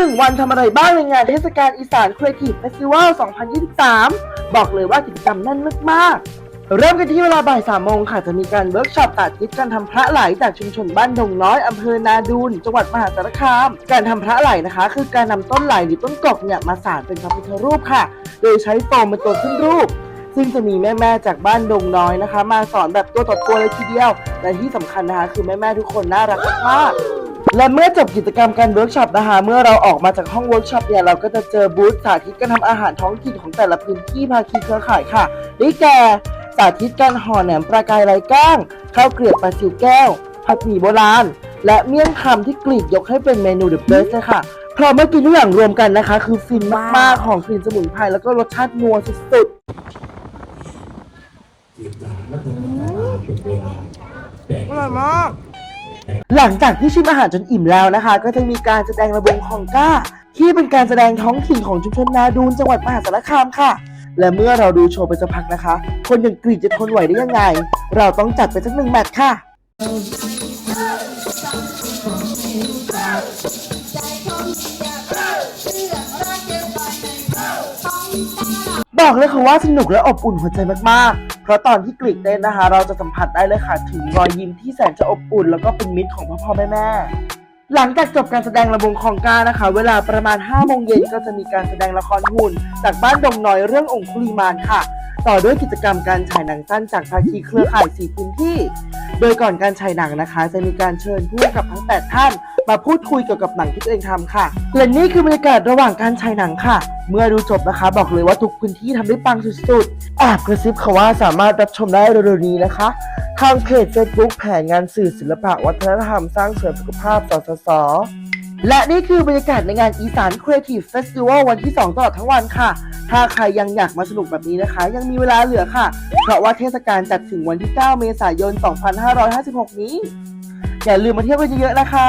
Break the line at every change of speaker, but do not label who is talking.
1 วันทำอะไรบ้างในงานเทศกาลอีสานครีเอทีฟเฟสติวัล2023 บอกเลยว่ากิจกรรมแน่นมากๆ เริ่มกันที่เวลาบ่ายสามโมงค่ะ จะมีการเวิร์กช็อปสาธิตการทำพระไหลจากชุมชนบ้านดงน้อยอำเภอนาดูนจังหวัดมหาสารคาม การทำพระไหลนะคะ คือการนำต้นไหลหรือต้นกกเนี่ยมาสานเป็นพระพุทธรูปค่ะ โดยใช้โฟมเป็นตัวขึ้นรูปซึ่งจะมีแม่ ๆ จากบ้านดงน้อยนะคะ มาสอนแบบตัวต่อตัวเลยทีเดียว และที่สำคัญนะคะ คือแม่ ๆ ทุกคนน่ารักมาก และเมื่อจบกิจกรรมการเวิร์กช็อปนะคะ เมื่อเราออกมาจากห้องเวิร์กช็อปเนี่ยเราก็จะเจอบูธสาธิตการทำอาหารท้องถิ่นของแต่ละพื้นที่ภาคีเครือข่ายค่ะได้แก่สาธิตการห่อแหนมปลากายไร้ก้างข้าวเกลียบปลาซิวแก้ว ผัดหมี่โบราณ และเมี่ยงคำที่กรีดยกให้เป็นเมนูเดอะเบสเลยค่ะเพราะเมื่อกินทุกอย่างรวมกันนะคะ คือฟินมากๆของกลิ่นสมุนไพรแล้วก็รสชาตินัวสุดๆอร่อยมาก หลังจากที่ชิมอาหารจนอิ่มแล้วนะคะ ก็จะมีการแสดงระบงของก้า ที่เป็นการแสดงท้องถิ่นของชุมชนนาดูนจังหวัดมหาสารคามค่ะ และเมื่อเราดูโชว์ไปสักพักนะคะ คนอย่างกรีดจะทนไหวได้ยังไง เราต้องจัดไปสักหนึ่งแมตช์ค่ะบอกเลยค่ะว่าสนุกและอบอุ่นหัวใจมากๆ เพราะตอนที่กรีดเต้นนะคะ เราจะสัมผัสได้เลยค่ะ ถึงรอยยิ้มที่แสนจะอบอุ่น แล้วก็เป็นมิตรของพ่อพ่อแม่แม่หลังจากจบการแสดงระบงของกานะคะ เวลาประมาณ5โมงเย็นก็จะมีการแสดงละครหุ่น จากบ้านดงน้อยเรื่ององคุลีมานค่ะ ต่อด้วยกิจกรรมการฉายหนังสั้นจากภาคีเครือข่ายสีพื้นที่ โดยก่อนการฉายหนังนะคะ จะมีการเชิญผู้กับทั้ง 8 ท่าน มาพูดคุยเกี่ยวกับหนังที่ตัวเองทำค่ะ และนี่คือบรรยากาศระหว่างการฉายหนังค่ะ เมื่อดูจบนะคะ บอกเลยว่าทุกพื้นที่ทำได้ปังสุดๆแอบกระซิบค่ะว่าสามารถรับชมได้เร็วๆนี้นะคะ ทางเพจ Facebook แผนงานสื่อศิลปะวัฒนธรรมสร้างเสริมสุขภาพสสสและนี่คือบรรยากาศในงานอีสาน Creative Festival วันที่ 2 ตลอดทั้งวันค่ะ ถ้าใครยังอยากมาสนุกแบบนี้นะคะ ยังมีเวลาเหลือค่ะ เพราะว่าเทศกาลจัดถึงวันที่ 9 เมษายน 2556 นี้ อย่าลืมมาเที่ยวกันเยอะๆนะคะ